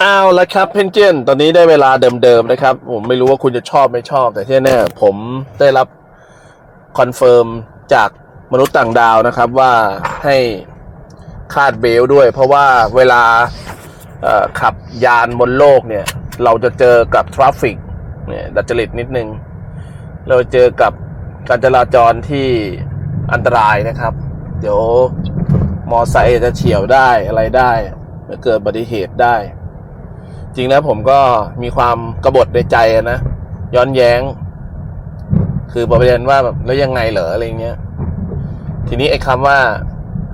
เอาละครับเพนเจนตอนนี้ได้เวลาเดิมๆนะครับ ผมไม่รู้ว่าคุณจะชอบไม่ชอบแต่ที่แน่ๆผมได้รับคอนเฟิร์มจากมนุษย์ต่างดาวนะครับว่าให้คาดเบลต์ด้วย เพราะว่าเวลาขับยานบนโลกเนี่ย เราจะเจอกับทราฟฟิกเนี่ยดัดจริตนิดนึง เราเจอกับการจราจรที่อันตรายนะครับ เดี๋ยวมอไซค์จะเฉียวได้อะไรได้เกิดอุบัติเหตุได้ จริงนะผมก็มีความกระบฏในใจนะย้อนแย้ง คือประเด็นว่าแบบแล้วยังไงเหรออะไรเงี้ย ทีนี้ไอ้คำว่า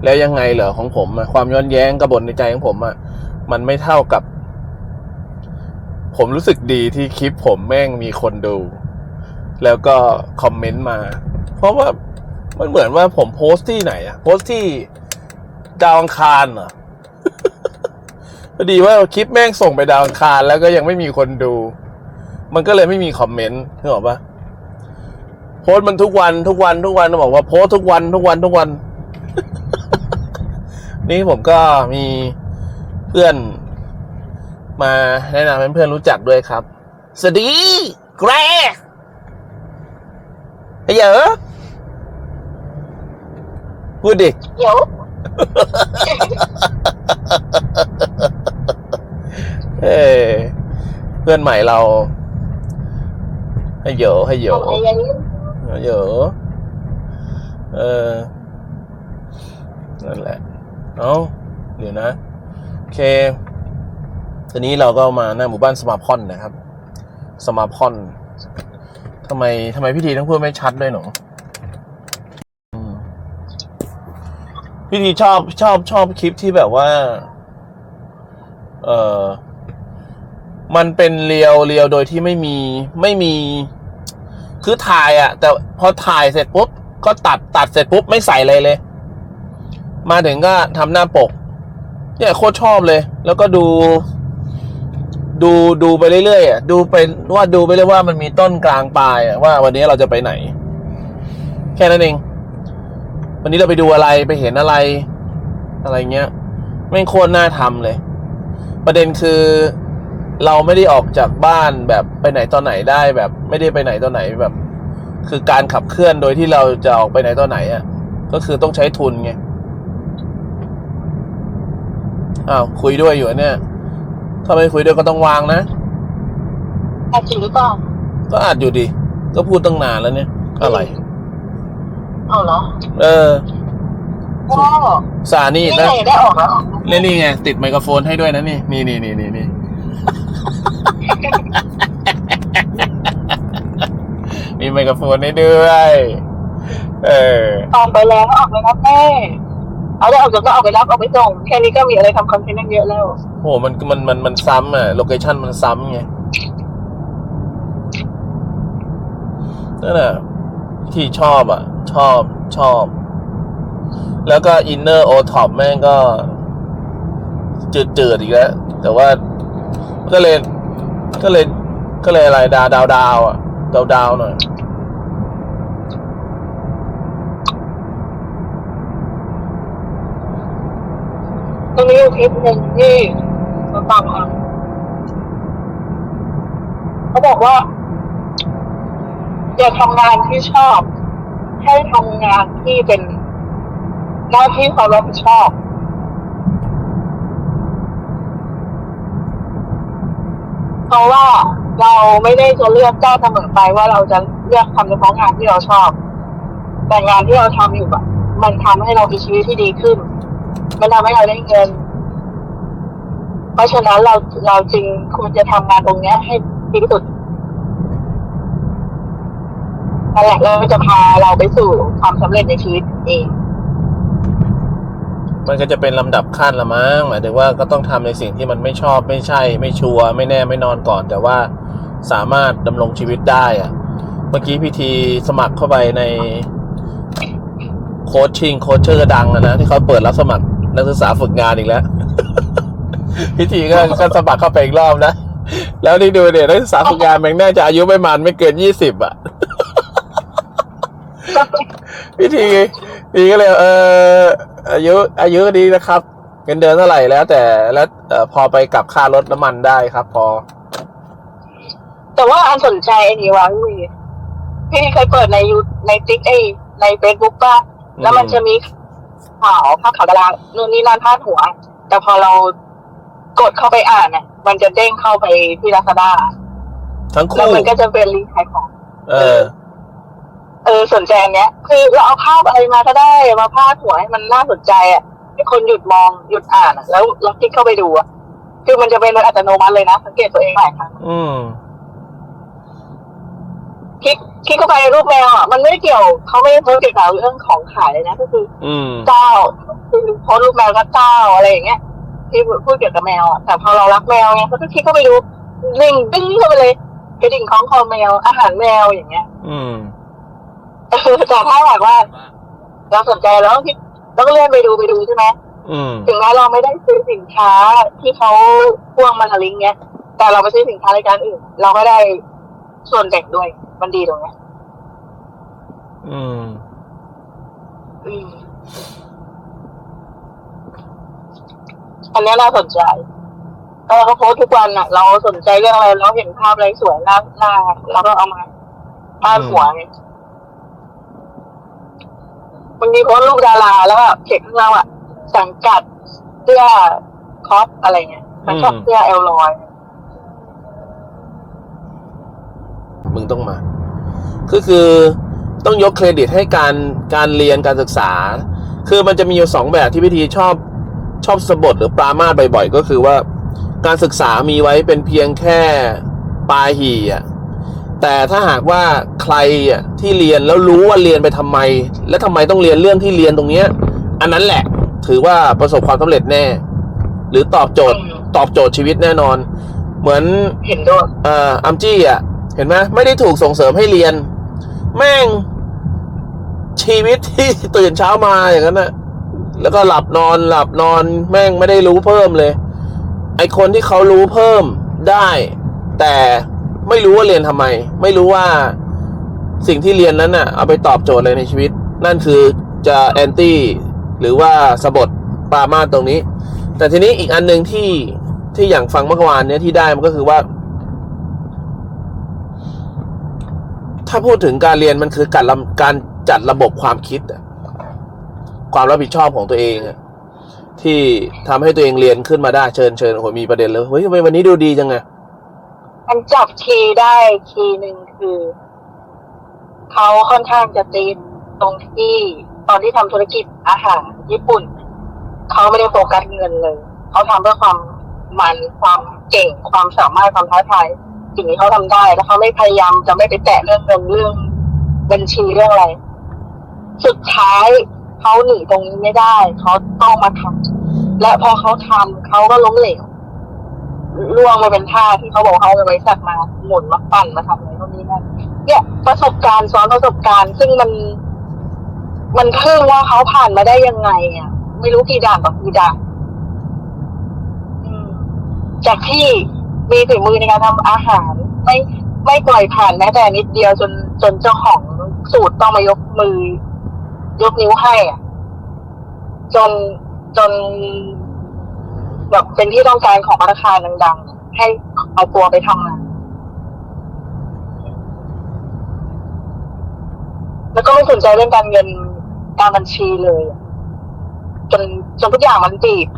แล้วยังไงเหรอของผมอะความย้อนแย้งกระบฏในใจของผมอะมันไม่เท่ากับ ผมรู้สึกดีที่คลิปผมแม่งมีคนดู แล้วก็คอมเมนต์มา เพราะว่ามันเหมือนว่าผมโพสต์ที่ไหนอะโพสต์ที่ดาวอังคารเหรอ พอดีว่าคลิปแม่งส่งไปดาวอังคารแล้วก็ยังไม่มีคนดู มันก็เลยไม่มีคอมเมนต์นึกออกปะโพสมันทุกวันทุกวันทุกวันบอกว่าโพสทุกวันทุกวันทุกวัน นี่ผมก็มีเพื่อน มาแนะนำให้เพื่อนรู้จักด้วยครับ สวัสดีแกรไอ้เหยอะพูดดิเดี๋ยว เอ้ย เพื่อนใหม่เราให้เหยอะให้เหยอะให้เหยอะเออนั่นแหละเอาเดี๋ยวนะโอเคทีนี้เราก็มาหน้าหมู่บ้านสมาพอนนะครับ สมาพอนทำไมทำไมพิธีต้องพูดไม่ชัดด้วยหนูอืมพิธีชอบชอบชอบคลิปที่แบบว่า เออ มันเป็นเรียวเรียวโดยที่ไม่มีไม่มี คือถ่ายอะแต่พอถ่ายเสร็จปุ๊บก็ตัดตัดเสร็จปุ๊บไม่ใส่เลยเลย มาถึงก็ทำหน้าปก เนี่ยโคตรชอบเลย แล้วก็ดู ดูดูไปเรื่อยๆอะดูไปว่าดูไปเรื่อยว่ามันมีต้นกลางปลายอะว่าวันนี้เราจะไปไหน แค่นั้นเอง วันนี้เราไปดูอะไรไปเห็นอะไร อะไรเงี้ยไม่โคตรน่าทำเลย ประเด็นคือ เราไม่ได้ออกจากบ้านแบบไปไหนตอนไหนได้แบบ ไม่ได้ไปไหนตอนไหนแบบ คือการขับเคลื่อนโดยที่เราจะออกไปไหนตอนไหนอะ ก็คือต้องใช้ทุนไงอ้าวคุยด้วยอยู่อะเนี่ย ถ้าไม่คุยด้วยก็ต้องวางนะแต่จริงหรือเปล่าก็อาจอยู่ดิก็พูดตั้งนานแล้วเนี่ยอะไรเอาเหรอ เออก็สานี่นี่นะไงได้ออกแล้วเล่นนี่ไงติดไมโครโฟนให้ด้วยนะนี่นี่นี่นี่นี่นี่ มีไมโครโฟนให้ด้วย เออตอนไปแล้วออกไปรับแม่เอาได้ออกจากก็ออกไปรับออกไปส่งแค่นี้ก็มีอะไรทำคอนเทนต์ตั้งเยอะแล้ว โหมันมันมันมันซ้ำอะ โลเคชั่นมันซ้ำไงนั่นแหละที่ชอบอะ ชอบชอบ แล้วก็อินเนอร์โอท็อปแม่งก็จืดๆอีกแล้ว แต่ว่า ก็เลย ก็เลย ก็เลยอะไรดาวดาวดาวอะดาวดาวหน่อยตรงนี้อยู่คลิปหนึ่งที่เราฟังอะเขาบอกว่า อย่าทำงานที่ชอบ ให้ทำงานที่เป็นหน้าที่ความรับผิดชอบ เพ ราะว่าเราไม่ได้จะเลือกได้าเสมอไปว่าเราจะเลือกทำเฉพาะงานที่เราชอบ แต่งานที่เราทำอยู่อะมันทำให้เรามีชีวิตที่ดีขึ้น มันทำให้เราได้เงิน เพราะฉะนั้นเราเราจึงควรจะทำงานตรงเนี้ย ให้ดีที่สุดนั่นแหละเราจะพาเราไปสู่ความสำเร็จในชีวิตเอง มันก็จะเป็นลำดับขั้นละมั้งหมายถึงว่าก็ต้องทำในสิ่งที่มันไม่ชอบไม่ใช่ ไม่ชัวร์ไม่แน่ไม่นอนก่อน แต่ว่าสามารถดำรงชีวิตได้อะเมื่อกี้พิธีสมัครเข้าไปในโคชชิงโคชเชอร์ดังอะนะที่เขาเปิดรับสมัครนักศึกษาฝึกงานอีกแล้ว พิธีก็ก็สมัครเข้าไปอีกรอบนะ แล้วนี่ดูเนี่ยนักศึกษาฝึกงานแม่งน่าจะอายุไม่มันไม่เกินยี่สิบอะพิธีพี่ก็เลยเออ อายุอายุดีนะครับ เงินเดือนเท่าไหร่แล้ว แต่แล้วเอ่อพอไปกลับค่ารถน้ำมันได้ครับ พอ แต่ว่าอันสนใจไอ้นี่วะพี่วีพี่เคยเปิดในยูในติ๊กไอในเฟซบุ๊กป่ะแล้วมันจะมีข่าวภาพข่าวดารานู่นนี่นั่นพาดหัว แต่พอเรากดเข้าไปอ่านเนี่ยมันจะเด้งเข้าไปที่ลาซาด้าทั้งแล้วคู่มันก็จะเป็นลิงก์ขายของ เออ เออสนใจอันเนี้ย คือเราเอาภาพอะไรมาก็ได้มาพาดหัวให้มันน่าสนใจอะให้คนหยุดมองหยุดอ่านอะแล้วเราคลิกเข้าไปดูอะคือมันจะเป็นโดยอัตโนมัติเลยนะสังเกตตัวเองหลายครั้งอืมคลิกคลิกเข้าไปรูปแมวอะมันไม่ได้เกี่ยวเขาไม่ได้โพสต์เกี่ยวกับเรื่องของขายเลยนะก็คือ อืม เจ้าคือโพสต์รูปแมวก็เจ้าอะไรอย่างเงี้ยที่พูดเกี่ยวกับแมวอะแต่พอเรารักแมวไงเขาก็คลิกเข้าไปดูลิงก์ดึงเข้าไปเลยกระดิ่งของคอแมวอาหารแมวอย่างเงี้ย อืมเออ แต่ถ้าแบบว่าเราสนใจแล้วคลิกแล้วก็เลื่อนไปดูไปดูใช่ไหมอืมถึงแม้เราไม่ได้ซื้อสินค้าที่เขาพ่วงมาทางลิงก์เนี้ย แต่เราไปซื้อสินค้ารายการอื่น เราก็ได้ส่วนแบ่งด้วย มันดีตรงเนี้ยอืม อืมอันเนี้ยน่าสนใจเออเขาโพสต์ทุกวันอะ เราสนใจเรื่องอะไรเราเห็นภาพอะไรสวยน่าน่าเราก็เอามาพาดหัวไงบางทีโพสต์รูปดาราแล้วก็เขียนข้างล่างอะสังกัดเสื้อคอปอะไรเงี้ยสังกัดอืมเสื้อเอลลอยมึงต้องมาก็คือต้องยกเครดิตให้การการเรียนการศึกษา คือมันจะมีอยู่สองแบบที่พิธีชอบชอบสะบทหรือปรามาสบ่อยๆ ก็คือว่า การศึกษามีไว้เป็นเพียงแค่ปลาหี่อะ แต่ถ้าหากว่าใครอะที่เรียนแล้วรู้ว่าเรียนไปทำไม และทำไมต้องเรียนเรื่องที่เรียนตรงเนี้ย อันนั้นแหละ ถือว่าประสบความสำเร็จแน่ หรือตอบโจทย์ตอบโจทย์ชีวิตแน่นอน เหมือนเห็นด้วยเอ่ออัมจี้อะเห็นไหมไม่ได้ถูกส่งเสริมให้เรียน แม่งชีวิตที่ตื่นเช้ามาอย่างนั้นน่ะแล้วก็หลับนอนหลับนอน แม่งไม่ได้รู้เพิ่มเลย ไอคนที่เขารู้เพิ่มได้ แต่ ไม่รู้ว่าเรียนทำไม ไม่รู้ว่าสิ่งที่เรียนนั้นน่ะ เอาไปตอบโจทย์อะไรในชีวิต นั่นคือจะแอนตี้หรือว่าสะบดปรามาตรงนี้ แต่ทีนี้อีกอันหนึ่งที่ที่อย่างฟังเมื่อวานเนี้ยที่ได้มันก็คือว่า ถ้าพูดถึงการเรียนมันคือการลำการจัดระบบความคิดความรับผิดชอบของตัวเองที่ทำให้ตัวเองเรียนขึ้นมาได้เชิญเชิญโอ้โหมีประเด็นเลยเฮ้ยทำไมวันนี้ดูดีจังไง มันจับคีย์ได้คีย์หนึ่งคือเขาค่อนข้างจะตีนตรงที่ตอนที่ทำธุรกิจอาหารญี่ปุ่นเขาไม่ได้โฟกัสเงินเลยเขาทำเพื่อความมันความเก่งความสามารถความท้าทายสิ่งที่เขาทำได้แล้วเขาไม่พยายามจะไม่ไปแตะเรื่องเงินเรื่องบัญชีเรื่องอะไร สุดท้ายเขาหนีตรงนี้ไม่ได้เขาต้องมาทำและพอเขาทำเขาก็ล้มเหลว ล่วงมาเป็นท่าที่เขาบอกเขาเอาไปบริษัทมาหมุนมาปั่นมาทำอะไรพวกนี้นั่นเนี่ยประสบการณ์ซ้อนประสบการณ์ ซึ่งมัน มันเพิ่งว่าเขาผ่านมาได้ยังไงอะ ไม่รู้กี่ด่านต่อกี่ด่านจากที่มีฝีมือในการทำอาหาร ไม่ไม่ปล่อยผ่านแม้แต่นิดเดียวจนจนเจ้าของสูตรต้องมายกมือ ยกนิ้วให้อะจนจน แบบเป็นที่ต้องการของธนาคารดังๆ ให้เอาตัวไปทำงานแล้วก็ไม่สนใจเรื่องการเงินการบัญชีเลย จนจนทุกอย่างมันบีบ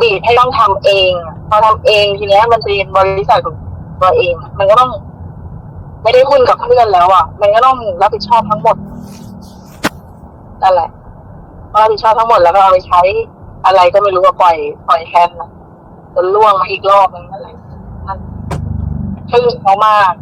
บีบให้ต้องทำเองพอทำเองทีเนี้ย มันเป็นบริษัทของตัวเอง มันก็ต้อง ไม่ได้หุ้นกับเพื่อนแล้วอะ มันก็ต้องรับผิดชอบทั้งหมดนั่นแหละรับผิดชอบทั้งหมดแล้วก็เอาไปใช้ อะไรก็ไม่รู้ว่าปล่อยปล่อยแคนด์จนล่วงมาอีกรอบนึงนั่นแหละนั่นคือเขามาก